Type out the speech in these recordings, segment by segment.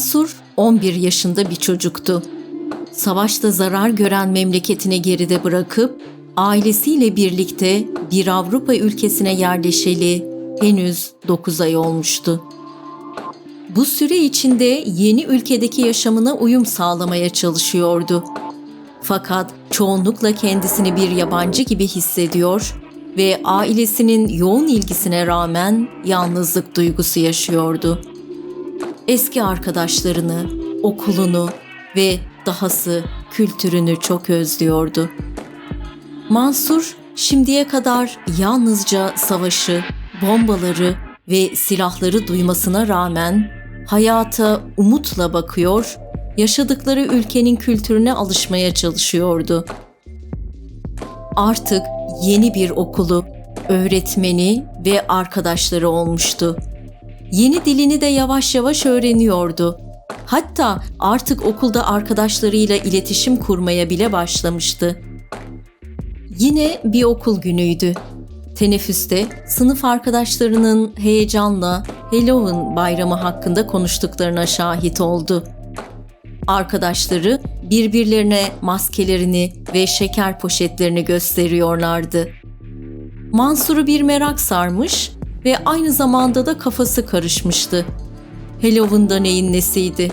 Mansur 11 yaşında bir çocuktu. Savaşta zarar gören memleketini geride bırakıp ailesiyle birlikte bir Avrupa ülkesine yerleşeli henüz 9 ay olmuştu. Bu süre içinde yeni ülkedeki yaşamına uyum sağlamaya çalışıyordu. Fakat çoğunlukla kendisini bir yabancı gibi hissediyor ve ailesinin yoğun ilgisine rağmen yalnızlık duygusu yaşıyordu. Eski arkadaşlarını, okulunu ve dahası kültürünü çok özlüyordu. Mansur şimdiye kadar yalnızca savaşı, bombaları ve silahları duymasına rağmen hayata umutla bakıyor, yaşadıkları ülkenin kültürüne alışmaya çalışıyordu. Artık yeni bir okulu, öğretmeni ve arkadaşları olmuştu. Yeni dilini de yavaş yavaş öğreniyordu. Hatta artık okulda arkadaşlarıyla iletişim kurmaya bile başlamıştı. Yine bir okul günüydü. Teneffüste sınıf arkadaşlarının heyecanla Halloween bayramı hakkında konuştuklarına şahit oldu. Arkadaşları birbirlerine maskelerini ve şeker poşetlerini gösteriyorlardı. Mansur'u bir merak sarmış ve aynı zamanda da kafası karışmıştı. Halloween'da neyin nesiydi?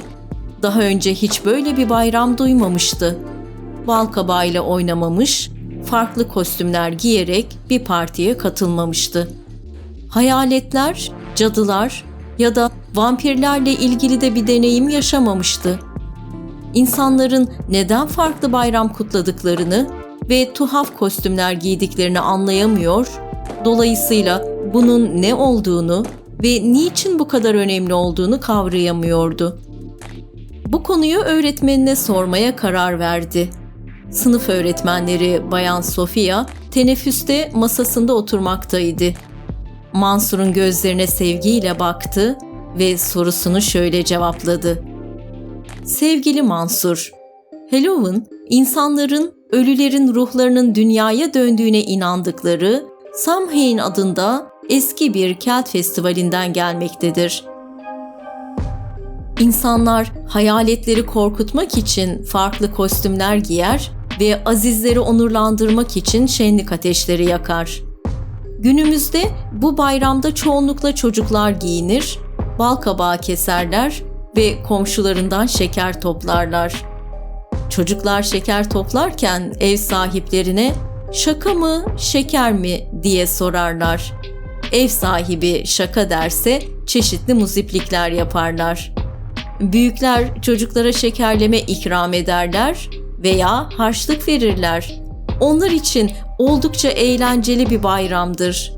Daha önce hiç böyle bir bayram duymamıştı. Balkabağıyla oynamamış, farklı kostümler giyerek bir partiye katılmamıştı. Hayaletler, cadılar ya da vampirlerle ilgili de bir deneyim yaşamamıştı. İnsanların neden farklı bayram kutladıklarını ve tuhaf kostümler giydiklerini anlayamıyor, dolayısıyla bunun ne olduğunu ve niçin bu kadar önemli olduğunu kavrayamıyordu. Bu konuyu öğretmenine sormaya karar verdi. Sınıf öğretmenleri Bayan Sofia teneffüste masasında oturmaktaydı. Mansur'un gözlerine sevgiyle baktı ve sorusunu şöyle cevapladı. Sevgili Mansur, Halloween insanların ölülerin ruhlarının dünyaya döndüğüne inandıkları Samhain adında eski bir kelt festivalinden gelmektedir. İnsanlar hayaletleri korkutmak için farklı kostümler giyer ve azizleri onurlandırmak için şenlik ateşleri yakar. Günümüzde bu bayramda çoğunlukla çocuklar giyinir, bal kabağı keserler ve komşularından şeker toplarlar. Çocuklar şeker toplarken ev sahiplerine şaka mı, şeker mi diye sorarlar. Ev sahibi şaka derse çeşitli muziplikler yaparlar. Büyükler çocuklara şekerleme ikram ederler veya harçlık verirler. Onlar için oldukça eğlenceli bir bayramdır.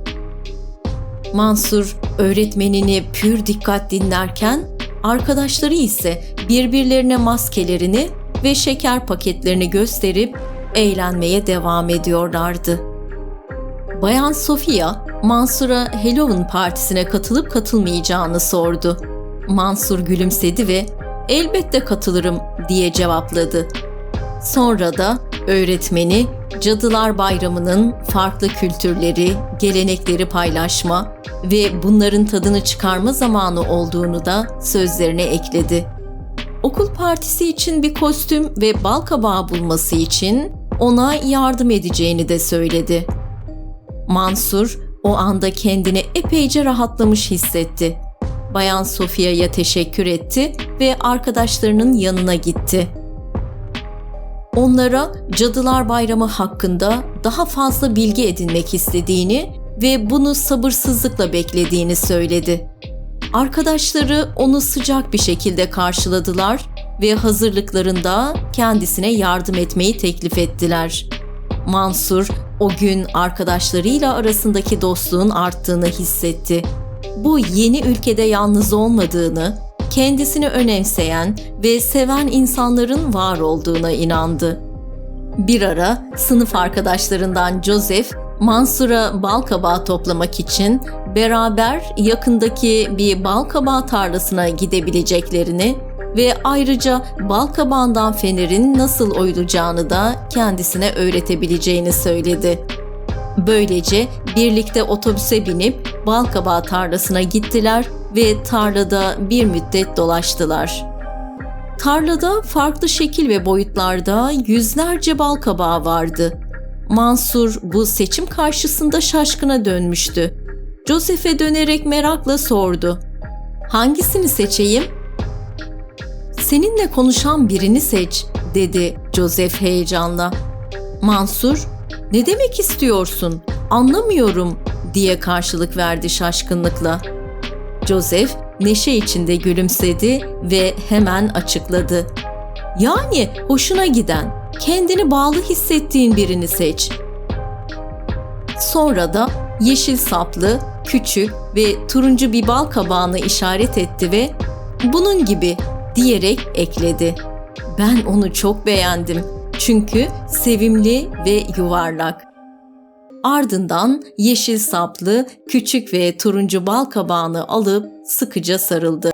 Mansur öğretmenini pür dikkat dinlerken arkadaşları ise birbirlerine maskelerini ve şeker paketlerini gösterip eğlenmeye devam ediyorlardı. Bayan Sofia, Mansur'a Halloween partisine katılıp katılmayacağını sordu. Mansur gülümsedi ve "Elbette katılırım." diye cevapladı. Sonra da öğretmeni Cadılar Bayramı'nın farklı kültürleri, gelenekleri paylaşma ve bunların tadını çıkarma zamanı olduğunu da sözlerine ekledi. Okul partisi için bir kostüm ve bal kabağı bulması için ona yardım edeceğini de söyledi. Mansur o anda kendini epeyce rahatlamış hissetti. Bayan Sofia'ya teşekkür etti ve arkadaşlarının yanına gitti. Onlara Cadılar Bayramı hakkında daha fazla bilgi edinmek istediğini ve bunu sabırsızlıkla beklediğini söyledi. Arkadaşları onu sıcak bir şekilde karşıladılar ve hazırlıklarında kendisine yardım etmeyi teklif ettiler. Mansur o gün arkadaşlarıyla arasındaki dostluğun arttığını hissetti. Bu yeni ülkede yalnız olmadığını, kendisini önemseyen ve seven insanların var olduğuna inandı. Bir ara sınıf arkadaşlarından Joseph, Mansur'a bal kabağı toplamak için beraber yakındaki bir bal kabağı tarlasına gidebileceklerini ve ayrıca bal kabağından fenerin nasıl oyulacağını da kendisine öğretebileceğini söyledi. Böylece birlikte otobüse binip bal tarlasına gittiler ve tarlada bir müddet dolaştılar. Tarlada farklı şekil ve boyutlarda yüzlerce bal vardı. Mansur bu seçim karşısında şaşkına dönmüştü. Joseph'e dönerek merakla sordu. Hangisini seçeyim? Seninle konuşan birini seç, dedi Joseph heyecanla. Mansur, ne demek istiyorsun? Anlamıyorum, diye karşılık verdi şaşkınlıkla. Joseph neşe içinde gülümsedi ve hemen açıkladı. Yani hoşuna giden, kendini bağlı hissettiğin birini seç. Sonra da yeşil saplı, küçük ve turuncu bir bal kabağını işaret etti ve bunun gibi diyerek ekledi. Ben onu çok beğendim. Çünkü sevimli ve yuvarlak. Ardından yeşil saplı, küçük ve turuncu bal kabağını alıp sıkıca sarıldı.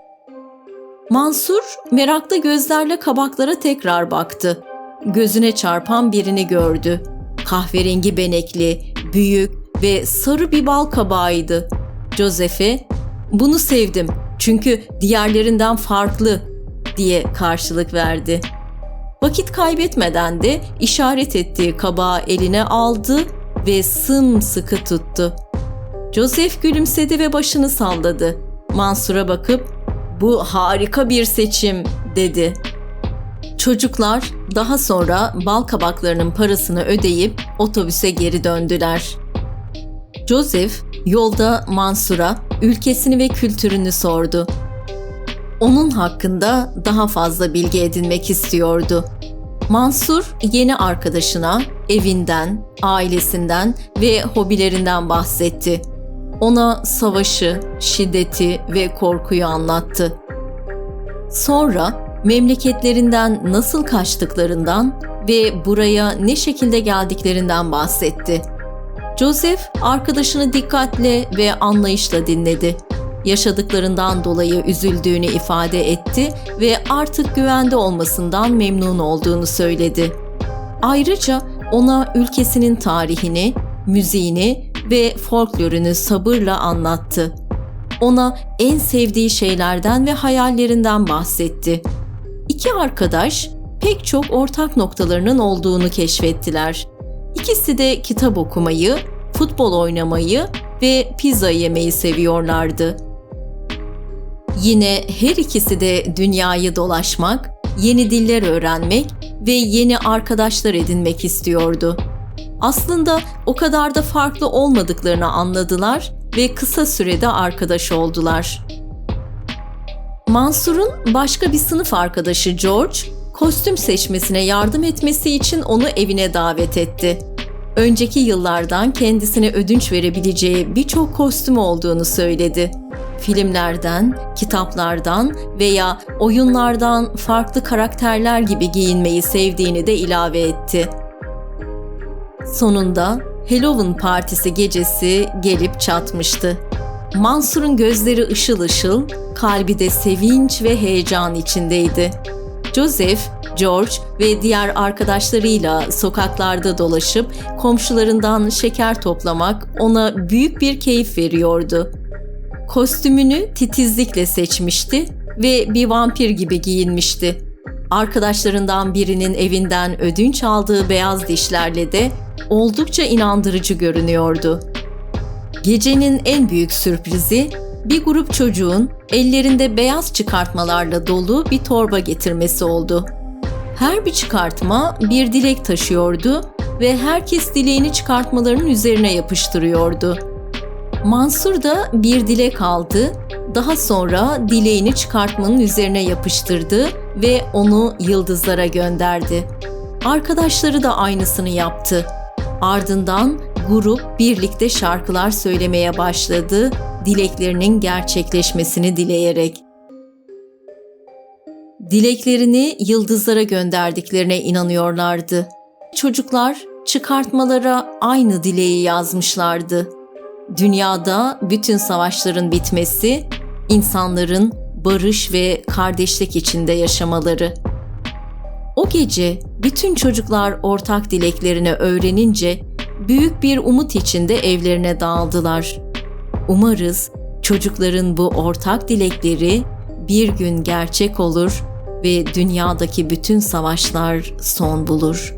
Mansur meraklı gözlerle kabaklara tekrar baktı. Gözüne çarpan birini gördü. Kahverengi benekli, büyük ve sarı bir bal kabağıydı. Joseph'e "Bunu sevdim çünkü diğerlerinden farklı." Diye karşılık verdi. Vakit kaybetmeden de işaret ettiği kabağı eline aldı ve sımsıkı tuttu. Joseph gülümsedi ve başını salladı. Mansur'a bakıp "Bu harika bir seçim." dedi. Çocuklar daha sonra bal kabaklarının parasını ödeyip otobüse geri döndüler. Joseph yolda Mansur'a ülkesini ve kültürünü sordu. Onun hakkında daha fazla bilgi edinmek istiyordu. Mansur yeni arkadaşına evinden, ailesinden ve hobilerinden bahsetti. Ona savaşı, şiddeti ve korkuyu anlattı. Sonra memleketlerinden nasıl kaçtıklarından ve buraya ne şekilde geldiklerinden bahsetti. Joseph arkadaşını dikkatle ve anlayışla dinledi. Yaşadıklarından dolayı üzüldüğünü ifade etti ve artık güvende olmasından memnun olduğunu söyledi. Ayrıca ona ülkesinin tarihini, müziğini ve folklorunu sabırla anlattı. Ona en sevdiği şeylerden ve hayallerinden bahsetti. İki arkadaş pek çok ortak noktalarının olduğunu keşfettiler. İkisi de kitap okumayı, futbol oynamayı ve pizza yemeyi seviyorlardı. Yine her ikisi de dünyayı dolaşmak, yeni diller öğrenmek ve yeni arkadaşlar edinmek istiyordu. Aslında o kadar da farklı olmadıklarını anladılar ve kısa sürede arkadaş oldular. Mansur'un başka bir sınıf arkadaşı George, kostüm seçmesine yardım etmesi için onu evine davet etti. Önceki yıllardan kendisine ödünç verebileceği birçok kostüm olduğunu söyledi. Filmlerden, kitaplardan veya oyunlardan farklı karakterler gibi giyinmeyi sevdiğini de ilave etti. Sonunda Halloween partisi gecesi gelip çatmıştı. Mansur'un gözleri ışıl ışıl, kalbi de sevinç ve heyecan içindeydi. Joseph, George ve diğer arkadaşlarıyla sokaklarda dolaşıp komşularından şeker toplamak ona büyük bir keyif veriyordu. Kostümünü titizlikle seçmişti ve bir vampir gibi giyinmişti. Arkadaşlarından birinin evinden ödünç aldığı beyaz dişlerle de oldukça inandırıcı görünüyordu. Gecenin en büyük sürprizi bir grup çocuğun ellerinde beyaz çıkartmalarla dolu bir torba getirmesi oldu. Her bir çıkartma bir dilek taşıyordu ve herkes dileğini çıkartmalarının üzerine yapıştırıyordu. Mansur da bir dilek aldı, daha sonra dileğini çıkartmanın üzerine yapıştırdı ve onu yıldızlara gönderdi. Arkadaşları da aynısını yaptı. Ardından grup birlikte şarkılar söylemeye başladı, dileklerinin gerçekleşmesini dileyerek. Dileklerini yıldızlara gönderdiklerine inanıyorlardı. Çocuklar çıkartmalara aynı dileği yazmışlardı. Dünyada bütün savaşların bitmesi, insanların barış ve kardeşlik içinde yaşamaları. O gece bütün çocuklar ortak dileklerini öğrenince büyük bir umut içinde evlerine dağıldılar. Umarız çocukların bu ortak dilekleri bir gün gerçek olur ve dünyadaki bütün savaşlar son bulur.